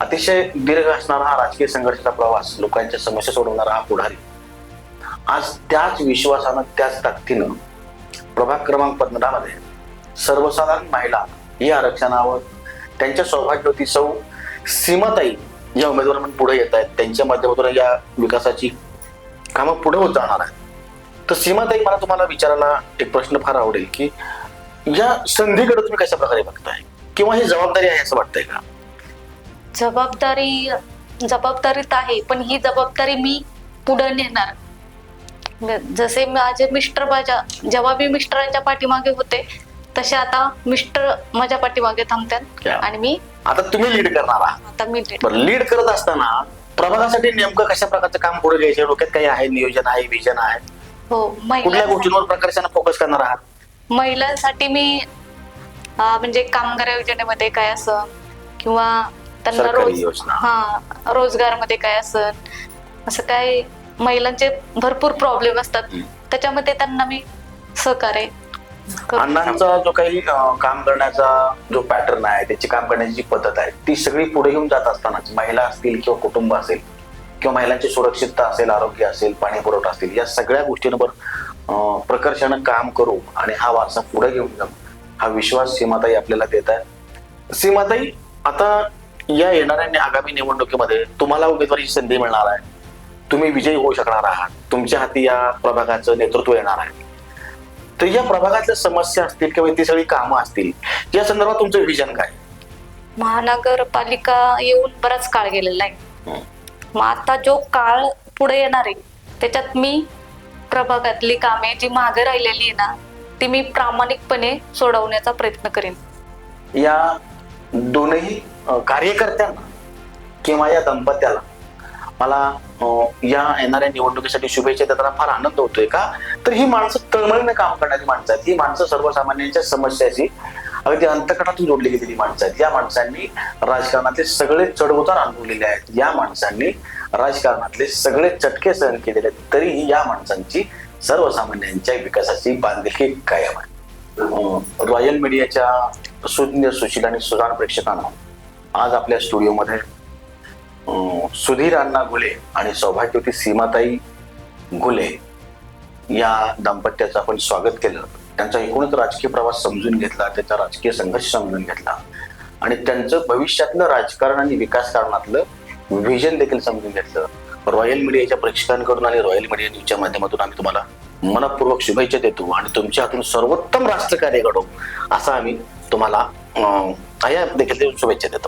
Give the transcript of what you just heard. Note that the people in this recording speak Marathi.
अतिशय दीर्घ असणारा हा राजकीय संघर्षाचा प्रवास लोकांच्या समस्या सोडवणारा हा पुढारी. आज त्याच विश्वासानं त्याच ताकदीनं प्रभाग क्रमांक पंधरामध्ये सर्वसाधारण महिला या आरक्षणावर त्यांच्या सौभाग्यवती सौ सीमाताई या उमेदवार म्हणून पुढे येत आहेत. त्यांच्या माध्यमातून या विकासाची कामं पुढे होत जाणार आहेत. तर सीमाताई मला तुम्हाला विचारायला एक प्रश्न फार आवडेल की या संधीकडे तुम्ही कशा प्रकारे बघताय? किंवा ही जबाबदारी आहे असं वाटतंय का? जबाबदारी जबाबदारीत आहे पण ही जबाबदारी मी पुढे नेणार. जसे माझे मिस्टर माझ्या जेव्हा मी मिस्टरांच्या पाठीमागे होते तसे आता मिस्टर माझ्या पाठीमागे थांबतात? आणि मी आता तुम्ही लीड करणार आहात. आता मी लीड करत असताना प्रभागासाठी नेमकं कशा प्रकारचं काम पुढे घ्यायचे? डोक्यात काही आहे नियोजन आहे विजन आहे? हो कुठल्या महिला गोष्टींवर प्रकर्षानं फोकस करणार आहात? महिलांसाठी मी म्हणजे कामगार योजनेमध्ये काय असं किंवा त्यांना रोज. हा रोजगारमध्ये काय असं असं काय महिलांचे भरपूर प्रॉब्लेम असतात. त्याच्यामध्ये त्यांना मी सहकार्य करू अण्णांचा जो काही काम करण्याचा जो पॅटर्न आहे त्याची काम करण्याची जी पद्धत आहे ती सगळी पुढे घेऊन जात असतानाच महिला असतील किंवा कुटुंब असेल किंवा महिलांची सुरक्षितता असेल आरोग्य असेल पाणी पुरवठा असेल या सगळ्या गोष्टींवर प्रकर्षानं काम करू आणि हा वारसा पुढे घेऊन जाऊ हा विश्वास सीमाताई आपल्याला देत आहे सीमाताई आता या येणाऱ्या आगामी निवडणुकीमध्ये तुम्हाला उमेदवारीची संधी मिळणार आहे. तुम्ही विजयी होऊ शकणार आहात. तुमच्या हाती या प्रभागाचं नेतृत्व येणार आहे. तर या प्रभागातल्या समस्या असतील किंवा ती सगळी कामं असतील या संदर्भात तुमचं विजन काय? महानगरपालिका येऊन बराच काळ गेलेला आहे. मग आता जो काळ पुढे येणार आहे त्याच्यात मी प्रभागातली कामे जी मागे राहिलेली आहे ना ती मी प्रामाणिकपणे सोडवण्याचा प्रयत्न करेन. या दोनही कार्यकर्त्यांना किंवा या दंपत्याला मला या येणाऱ्या निवडणुकीसाठी शुभेच्छा देताना फार आनंद होतोय का? तर ही माणसं तळमळीने काम करणारी माणसं आहेत. ही माणसं सर्वसामान्यांच्या समस्याशी अगदी अंतकटातून जोडली गेलेली माणसं आहेत. या माणसांनी राजकारणातले सगळे चढउतार अनुभवलेले आहेत. या माणसांनी राजकारणातले सगळे चटके सहन केलेले आहेत. तरीही या माणसांची सर्वसामान्यांच्या विकासाची बांधिलकी कायम आहे. रॉयल मीडियाच्या सुज्ञ सुशील आणि सुजाण प्रेक्षकांना आज आपल्या स्टुडिओमध्ये सुधीर अण्णा घुले आणि सौभाग्यवती सीमाताई घुले या दाम्पत्याचं आपण स्वागत केलं. त्यांचा एकूणच राजकीय प्रवास समजून घेतला त्याचा राजकीय संघर्ष समजून घेतला. आणि त्यांचं भविष्यातलं राजकारण आणि विकास कारणातलं व्हिजन देखील समजून घेतलं. रॉयल मीडियाच्या प्रेक्षकांकडून आणि रॉयल मीडिया न्यूजच्या माध्यमातून आम्ही तुम्हाला मनपूर्वक शुभेच्छा देतो आणि तुमच्या हातून सर्वोत्तम राष्ट्रकार्य घडो असं आम्ही तुम्हाला देखील शुभेच्छा देतो.